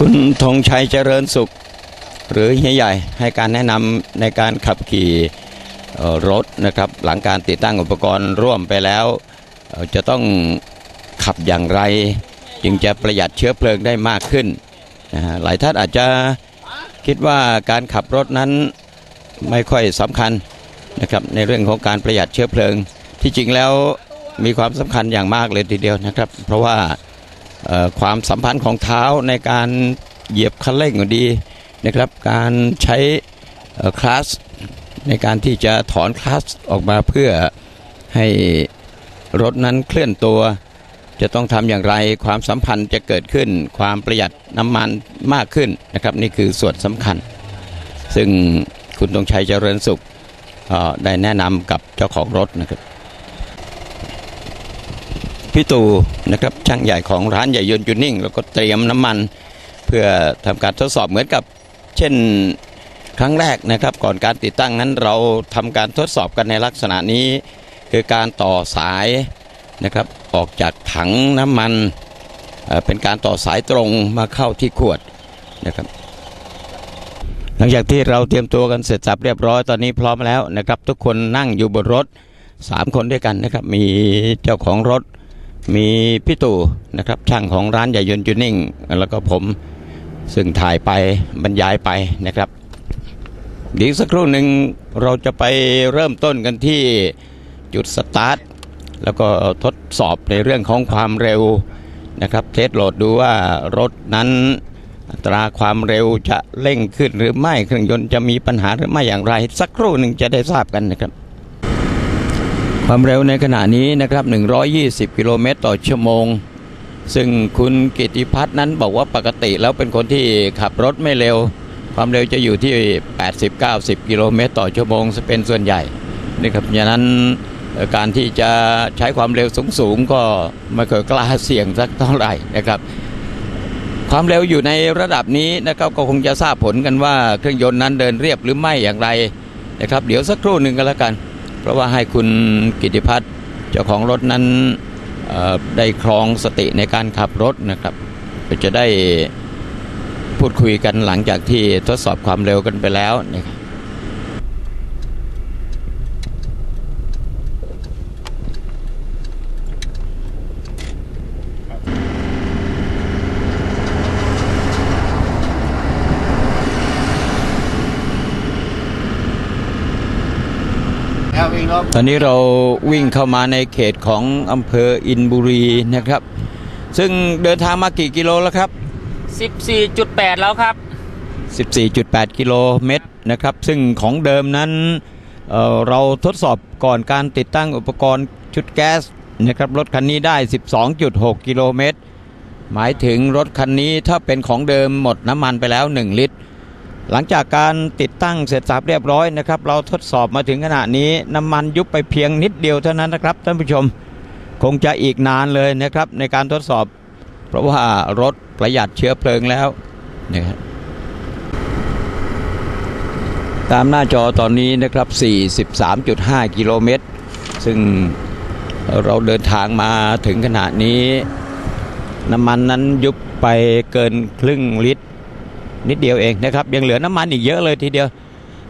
คุณธงชัยเจริญสุข หรือเฮียใหญ่ให้การแนะนำในการขับขี่รถนะครับ หลังการติดตั้งอุปกรณ์ร่วมไปแล้ว จะต้องขับอย่างไร จึงจะประหยัดเชื้อเพลิงได้มากขึ้นนะฮะหลายท่านอาจจะคิดว่าการขับรถนั้นไม่ค่อยสำคัญนะครับในเรื่องของการประหยัดเชื้อเพลิง ที่จริงแล้วมีความสำคัญอย่างมากเลยทีเดียวนะครับ เพราะว่า ความสัมพันธ์ของเท้าในการเหยียบคันเร่งก็ดีนะครับ การใช้คลาสในการที่จะถอนคลาสออกมาเพื่อให้รถนั้นเคลื่อนตัว จะต้องทำอย่างไรความสัมพันธ์จะเกิดขึ้น ความประหยัดน้ำมันมากขึ้นนะครับ นี่คือส่วนสำคัญ ซึ่งคุณตรงชัยเจริญสุขได้แนะนำกับเจ้าของรถนะครับ พี่ตู่นะครับช่างใหญ่ของร้านใหญ่ยนต์จูนิ่ง แล้วก็เตรียมน้ำมัน เพื่อทำการทดสอบเหมือนกับ เช่นครั้งแรกนะครับ ก่อนการติดตั้งนั้นเราทำการทดสอบกันในลักษณะนี้ คือการต่อสายนะครับออกจากถังน้ำมันเอ่อเป็นการต่อสายตรงมาเข้าที่ขวดนะครับหลังจากที่เราเตรียมตัวกันเสร็จสับเรียบร้อยตอนนี้พร้อมแล้วนะครับ ทุกคนนั่งอยู่บนรถ 3 คนด้วยกันนะครับ มีเจ้าของรถ มีพี่ตู่นะครับช่างของร้านใหญ่ยนต์จูนิ่ง แล้วก็ผมซึ่งถ่ายไปบรรยายไปนะครับเดี๋ยวสักครู่หนึ่งเราจะไปเริ่มต้นกันที่จุดสตาร์ทแล้วก็ทดสอบในเรื่องของความเร็วนะครับ เทสโหลดดูว่ารถนั้นอัตราความเร็วจะเร่งขึ้นหรือไม่เครื่องยนต์จะมีปัญหาหรือไม่อย่างไร สักครู่หนึ่งจะได้ทราบกันนะครับ ความเร็วในขณะนี้นะครับ 120 กิโลเมตรต่อชั่วโมง ซึ่งคุณกิติพัฒน์นั้นบอกว่าปกติแล้วเป็นคนที่ขับรถไม่เร็ว ความเร็วจะอยู่ที่ 80-90 กิโลเมตรต่อชั่วโมงเป็นส่วนใหญ่นะครับฉะนั้นการที่จะใช้ความเร็วสูงๆก็ไม่เคยกล้าเสี่ยงสักเท่าไหร่นะครับ ความเร็วอยู่ในระดับนี้นะครับก็คงจะทราบผลกันว่าเครื่องยนต์นั้นเดินเรียบหรือไม่อย่างไรนะครับ เดี๋ยวสักครู่หนึ่งก็แล้วกัน ราะว่าให้คุณกิติพัฒน์เจ้าของรถนั้นได้ครองสติในการขับรถนะครับจะได้พูดคุยกันหลังจากที่ทดสอบความเร็วกันไปแล้วนะครับ แล้ววิ่งรอบตอนนี้เราวิ่งเข้ามาในเขตของอำเภออินบุรีนะครับ ซึ่งเดินทางมากี่กิโลแล้วครับ 14.8 แล้วครับ 14.8 กิโลเมตรนะครับ ซึ่งของเดิมนั้นเอ่อเราทดสอบก่อนการติดตั้งอุปกรณ์ชุดแก๊สนะครับรถคันนี้ได้ 12.6 กิโลเมตร หมายถึงรถคันนี้ถ้าเป็นของเดิมหมดน้ำมันไปแล้ว 1 ลิตร หลังจากการติดตั้งเสร็จสับเรียบร้อยนะครับ เราทดสอบมาถึงขณะนี้น้ำมันยุบไปเพียงนิดเดียวเท่านั้นนะครับท่านผู้ชมคงจะอีกนานเลยนะครับในการทดสอบ เพราะว่ารถประหยัดเชื้อเพลิงแล้วนะครับตามหน้าจอตอนนี้นะครับ 43.5 กิโลเมตร ซึ่งเราเดินทางมาถึงขณะนี้ น้ำมันนั้นยุบไปเกินครึ่งลิตร นิดเดียวเองนะครับ ยังเหลือน้ำมันอีกเยอะเลยทีเดียว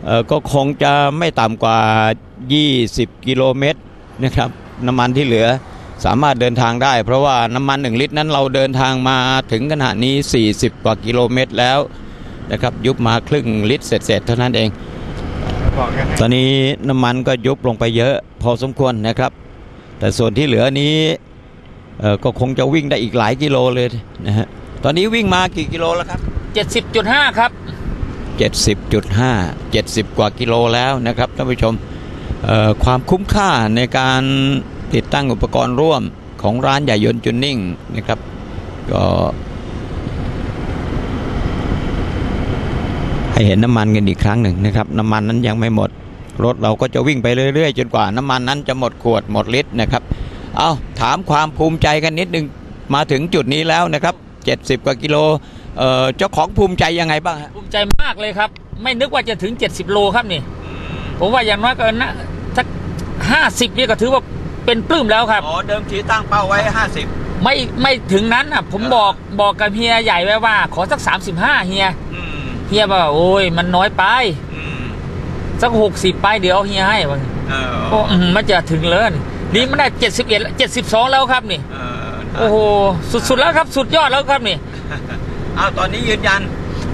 เอ่อก็คงจะไม่ต่ำกว่า 20 กิโลเมตรนะครับน้ำมันที่เหลือสามารถเดินทางได้ เพราะว่าน้ำมัน 1 ลิตรนั้นเราเดินทางมาถึงขณะนี้ 40 กว่ากิโลเมตรแล้วนะครับยุบมาครึ่งลิตรเศษๆเท่านั้นเองบอกยังไงตอนนี้น้ำมันก็ยุบลงไปเยอะพอสมควรนะครับ แต่ส่วนที่เหลือนี้เอ่อก็คงจะวิ่งได้อีกหลายกิโลเลยนะฮะตอนนี้วิ่งมากี่กิโลแล้วครับ 70.5 ครับ 70.5 70 กว่ากิโลแล้วนะครับท่านผู้ชมความคุ้มค่าในการติดตั้งอุปกรณ์ร่วมของร้านใหญ่ยนต์จูนนิ่งนะครับก็ให้เห็นน้ำมันกันอีกครั้งหนึ่งนะครับ น้ำมันนั้นยังไม่หมด รถเราก็จะวิ่งไปเรื่อยๆ จนกว่าน้ำมันนั้นจะหมดขวดหมดลิตรนะครับ เอาถามความภูมิใจกันนิดนึงมาถึงจุดนี้แล้วนะครับ 70 กว่ากิโล เอ่อเจ้าของภูมิใจยังไงบ้างฮะภูมิใจมากเลยครับ ไม่นึกว่าจะถึง 70 โลครับนี่ ผมว่าอย่างน้อยก็นะสัก50นี่ก็ถือว่าเป็นปลื้มแล้วครับอ๋อเดิมทีตั้งเป้าไว้ 50 ไม่ไม่ถึงนั้นอะ ผมบอกบอกกับเฮียใหญ่ไว้ว่า ขอสักสามสิบห้าเฮียอืมเฮียบอกว่าโอ้ยมันน้อยไปอืมสักหกสิบไปเดี๋ยวเฮียให้ว่าเออโอ้อืมมันจะถึงเลยนี่มันได้เจ็ดสิบเอ็ดเจ็ดสิบสองแล้วครับนี่เออโอ้โหสุดๆแล้วครับ สุดยอดแล้วครับนี่เอาตอนนี้ยืนยัน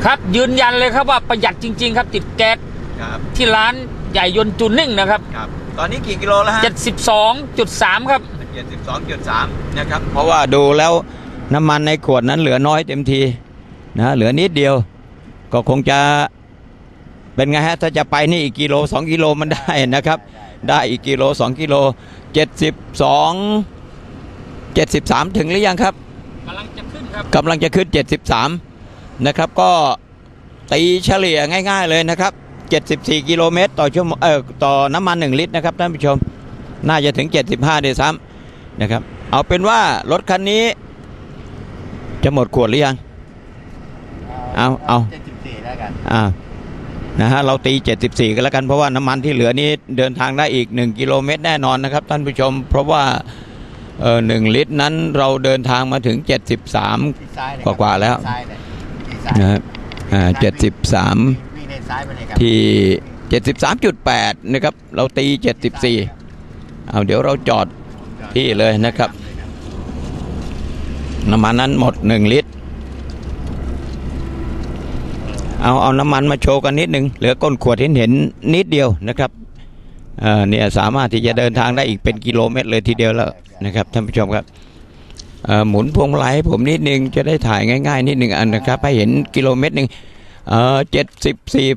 ครับ ยืนยันเลยครับว่าประหยัดจริง ๆ ครับ ติดแก๊สครับที่ร้านใหญ่ยนต์จูนนิ่งนะครับครับ ตอนนี้กี่กิโลแล้วฮะเจ็ดสิบสองจุดสามครับเจ็ดสิบสองจุดสามนะครับเพราะว่าดูแล้วน้ำมันในขวดนั้นเหลือน้อยเต็มทีนะเหลือนิดเดียว ก็คงจะเป็นไงฮะถ้าจะไปนี่อีกกิโลสองกิโลมันได้นะครับ ได้อีกกิโลสองกิโลเจ็ดสิบสองเจ็ดสิบสามถึงหรือยังครับกำลังจะขึ้นครับ กำลังจะขึ้น 73 นะครับ ก็ตีเฉลี่ยง่ายๆเลยนะครับ 74 กิโลเมตรต่อชั่วโมงเอ่อต่อน้ำมัน 1 ลิตรนะครับท่านผู้ชม น่าจะถึง 75ด้วยซ้ำนะครับ เอาเป็นว่ารถคันนี้ จะหมดขวดหรือยัง เอาเอาเจ็ดสิบสี่แล้วกันอ่านะฮะเราตี 74 กันแล้วกันเพราะว่าน้ำมันที่เหลือนี้เดินทางได้อีก 1 กิโลเมตรแน่นอนนะครับท่านผู้ชม เพราะว่า เออหนึ่งลิตรนั้นเราเดินทางมาถึง 73ที่ซ้ายเลยครับกว่าๆแล้วซ้ายเลยที่ซ้ายนะครับอ่าเจ็ดสิบสามวิ่งเลนซ้ายไปเลยครับที่เจ็ดสิบสามจุดแปดนะครับ เราตีเจ็ดสิบสี่เอาเดี๋ยวเราจอดที่เลยนะครับ น้ำมันนั้นหมดหนึ่งลิตร เอาเอาน้ำมันมาโชว์กันนิดหนึ่งเหลือก้นขวดเห็นเห็นนิดเดียวนะครับ เนี่ยสามารถที่จะเดินทางได้อีกเป็นกิโลเมตรเลยทีเดียวแล้วนะครับท่านผู้ชมครับหมุนพวงมาลัยผมนิดนึงจะได้ถ่ายง่าย ๆ นิดหนึ่งอันนะครับให้เห็นกิโลเมตรหนึ่งเจ็ดสิบสี่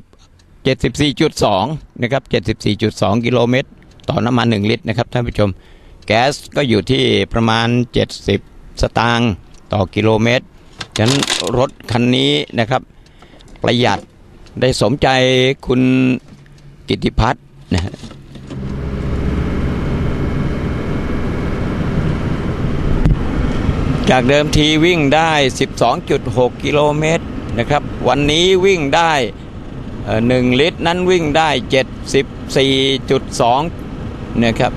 เจ็ดสิบสี่จุดสองนะครับเจ็ดสิบสี่จุดสองกิโลเมตร ต่อน้ำมันหนึ่งลิตรนะครับท่านผู้ชม แก๊สก็อยู่ที่ประมาณ70สตางค์ต่อกิโลเมตรฉะนั้นรถคันนี้นะครับ ประหยัดได้สมใจคุณกิติพัฒน์นะฮะ จากเดิมทีวิ่งได้ 12.6 กิโลเมตรนะครับ วันนี้วิ่งได้ 1 ลิตรนั้นวิ่งได้ 74.2นะครับ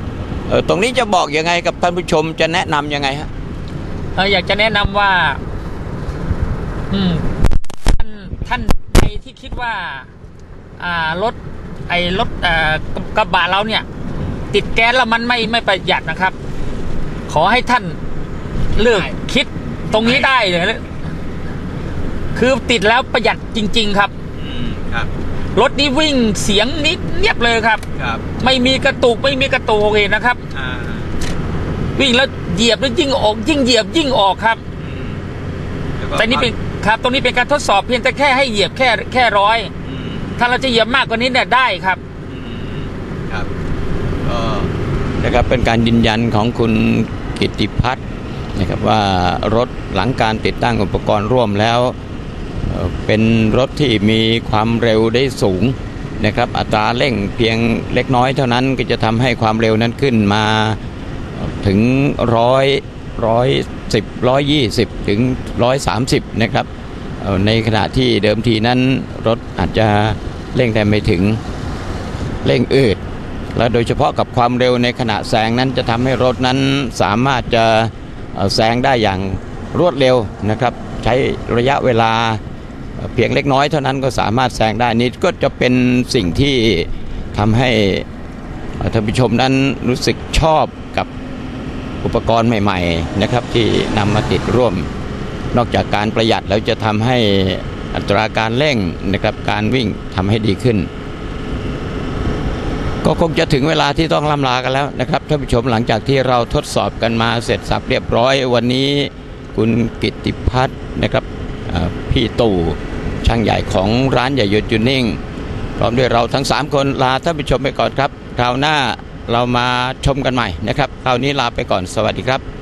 ตรงนี้จะบอกยังไงกับท่านผู้ชมจะแนะนำยังไงฮะอยากจะแนะนำว่าท่านท่านใดที่คิดว่ารถไอ้รถกระบะเราเนี่ย ติดแก๊สแล้วมันไม่ไม่ประหยัดนะครับ ขอให้ท่าน เลือกคิดตรงนี้ได้เลยคือติดแล้วประหยัดจริง ๆ ครับ อืมครับ รถนี้วิ่งเสียงนิดเงียบเลยครับ ครับ ไม่มีกระตุกไม่มีกระตุกเห็นนะครับ อ่า วิ่งแล้วเหยียบแล้วยิ่งออก ยิ่งเหยียบยิ่งออกครับอืมล้วก็แต่นี่เป็นครับ ตรงนี้เป็นการทดสอบเพียงแต่แค่ให้เหยียบแค่แค่ร้อยอืมถ้าเราจะเหยียบมากกว่านี้เนี่ยได้ครับอืมครับก็นะครับเป็นการยืนยันของคุณกิตติพัฒน์ นะครับว่ารถหลังการติดตั้งอุปกรณ์ร่วมแล้ว เป็นรถที่มีความเร็วได้สูงนะครับ อัตราเร่งเพียงเล็กน้อยเท่านั้นก็จะทำให้ความเร็วนั้นขึ้นมาถึงร้อยร้อยสิบร้อยยี่สิบถึงร้อยสามสิบนะครับในขณะที่เดิมทีนั้นรถอาจจะเร่งได้ไม่ถึงเร่งอืดและโดยเฉพาะกับความเร็วในขณะแซงนั้นจะทำให้รถนั้นสามารถจะ แซงได้อย่างรวดเร็วนะครับ ใช้ระยะเวลาเพียงเล็กน้อยเท่านั้นก็สามารถแซงได้นี่ก็จะเป็นสิ่งที่ทำให้ท่านผู้ชมนั้นรู้สึกชอบกับอุปกรณ์ใหม่ๆนะครับที่นำมาติดร่วม นอกจากการประหยัดแล้วจะทำให้อัตราการเร่งนะครับการวิ่งทำให้ดีขึ้น ก็คงจะถึงเวลาที่ต้องล่ำลากันแล้วนะครับท่านผู้ชมหลังจากที่เราทดสอบกันมาเสร็จสับเรียบร้อย วันนี้คุณกิติพัฒน์นะครับพี่ตู่ช่างใหญ่ของร้านใหญ่ยนต์จูนิ่ง พร้อมด้วยเราทั้ง 3 คนลาท่านผู้ชมไปก่อนครับคราวหน้าเรามาชมกันใหม่นะครับคราวนี้ลาไปก่อนสวัสดีครับ